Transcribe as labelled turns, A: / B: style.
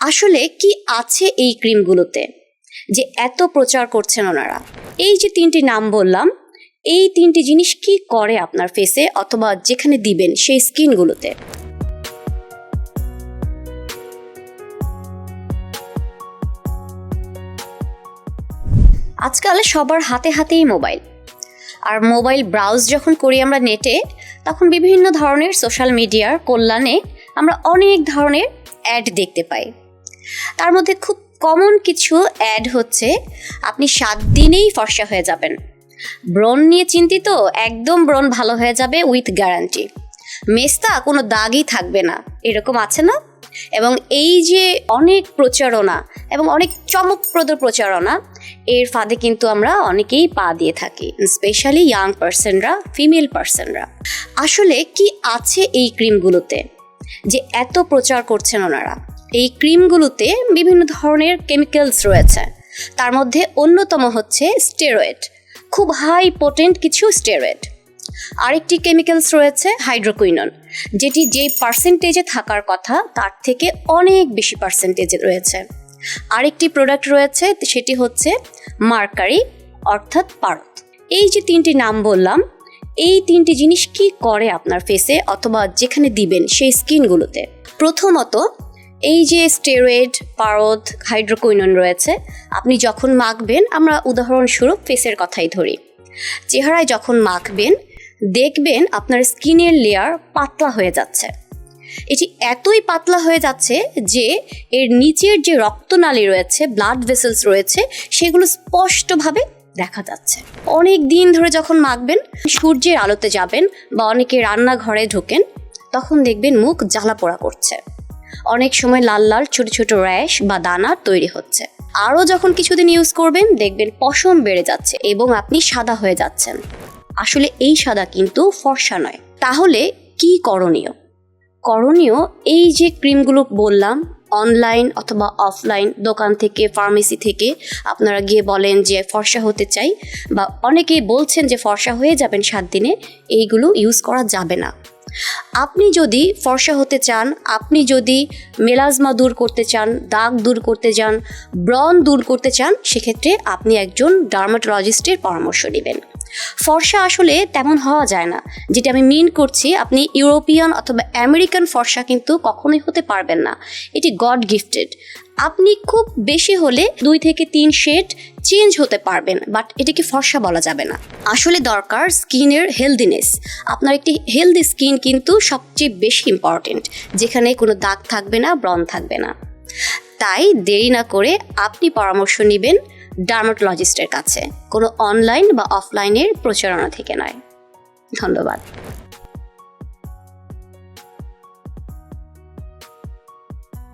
A: আসলে কি আছে এই ক্রিমগুলোতে? যে এত প্রচার করছেন ওনারা। এই যে তিনটি নাম বললাম, এই তিনটি জিনিস কি করে আপনার ফেসে অথবা যেখানে দিবেন সেই স্কিনগুলোতে আজকাল সবার হাতে হাতেই মোবাইল। আর মোবাইল ব্রাউজ যখন করি আমরা নেটে তখন বিভিন্ন ধরনের সোশ্যাল মিডিয়ার কল্যাণে আমরা অনেক ধরনের অ্যাড দেখতে পাই। তার মধ্যে খুব কমন কিছু অ্যাড হচ্ছে। আপনি সাত দিনেই ফর্সা হয়ে যাবেন। ব্রণ নিয়ে চিন্তিত, একদম ব্রণ ভালো হয়ে যাবে উইথ গ্যারান্টি মেস্তা কোনো দাগই থাকবে না, এরকম আছে না? এবং এই যে অনেক প্রচারণা এবং অনেক চমকপ্রদ প্রচারণা, এর ফাঁদে কিন্তু আমরা অনেকেই পা দিয়ে থাকি স্পেশালি ইয়াং পার্সনরা ফিমেল পার্সনরা আসলে কি আছে এই ক্রিমগুলোতে যে এত প্রচার করছেন ওনারা? এই ক্রিমগুলোতে বিভিন্ন ধরনের কেমিক্যালস রয়েছে। তার মধ্যে অন্যতম হচ্ছে স্টেরয়েড, খুব হাই পোটেন্ট কিছু স্টেরয়েড। আরেকটি কেমিক্যালস রয়েছে হাইড্রোকুইনন, যেটি যে পার্সেন্টেজে থাকার কথা তার থেকে অনেক বেশি পার্সেন্টেজে রয়েছে। আরেকটি প্রোডাক্ট রয়েছে, সেটি হচ্ছে মার্কারি, অর্থাৎ পারদ। এই যে তিনটি নাম বললাম, এই তিনটি জিনিস কি করে আপনার ফেসে অথবা যেখানে দিবেন সেই স্কিনগুলোতে প্রথমত এই যে স্টেরয়েড পারদ হাইড্রোকুইনন রয়েছে, আপনি যখন মাখবেন, আমরা উদাহরণস্বরূপ ফেসের কথাই ধরি। চেহারায় যখন মাখবেন, দেখবেন আপনার স্কিনের লেয়ার পাতলা হয়ে যাচ্ছে। এটি এতই পাতলা হয়ে যাচ্ছে যে এর নিচের যে রক্তনালী রয়েছে ব্লাড ভেসেলস রয়েছে, সেগুলো স্পষ্টভাবে দেখা যাচ্ছে। অনেক দিন ধরে যখন মাখবেন, সূর্যের আলোতে যাবেন বা অনেকে রান্নাঘরে ঢোকেন, তখন দেখবেন মুখ জ্বালা পোড়া করছে। অনেক সময় লাল লাল, ছোট ছোট র্যাশ বা দানা তৈরি হচ্ছে। আরও যখন কিছুদিন ইউজ করবেন, দেখবেন পশম বেড়ে যাচ্ছে এবং আপনি সাদা হয়ে যাচ্ছেন। আসলে এই সাদা কিন্তু ফর্সা নয়। তাহলে কি করণীয়? করণীয়, এই যে ক্রিমগুলো বললাম অনলাইন অথবা অফলাইন দোকান থেকে ফার্মেসি থেকে আপনারা গিয়ে বলেন যে ফর্সা হতে চাই বা অনেকেই বলছেন যে ফর্সা হয়ে যাবেন সাত দিনে, এইগুলো ইউজ করা যাবে না। আপনি যদি ফর্সা হতে চান, আপনি যদি মেলাজমা দূর করতে চান, দাগ দূর করতে চান ব্রন দূর করতে চান, সেক্ষেত্রে আপনি একজন ডার্মাটোলজিস্টের পরামর্শ নেবেন। ফর্সা আসলে তেমন হওয়া যায় না। যেটা আমি মিন করছি, আপনি ইউরোপিয়ান অথবা আমেরিকান ফর্সা কিন্তু কখনোই হতে পারবেন না। এটি গড গিফটেড আপনি খুব বেশি হলে দুই থেকে তিন শেড চেঞ্জ হতে পারবেন বাট এটাকে ফর্সা বলা যাবে না। আসলে দরকার স্কিনের হেলদিনেস আপনার একটি হেলদি স্কিন কিন্তু সবচেয়ে বেশি ইম্পর্টেন্ট যেখানে কোনো দাগ থাকবে না, ব্রণ থাকবে না। তাই দেরি না করে আপনি পরামর্শ নেবেন ডার্মাটোলজিস্টের কাছে। কোনো অনলাইন বা অফলাইনের প্রচারণা থেকে নয়। ধন্যবাদ।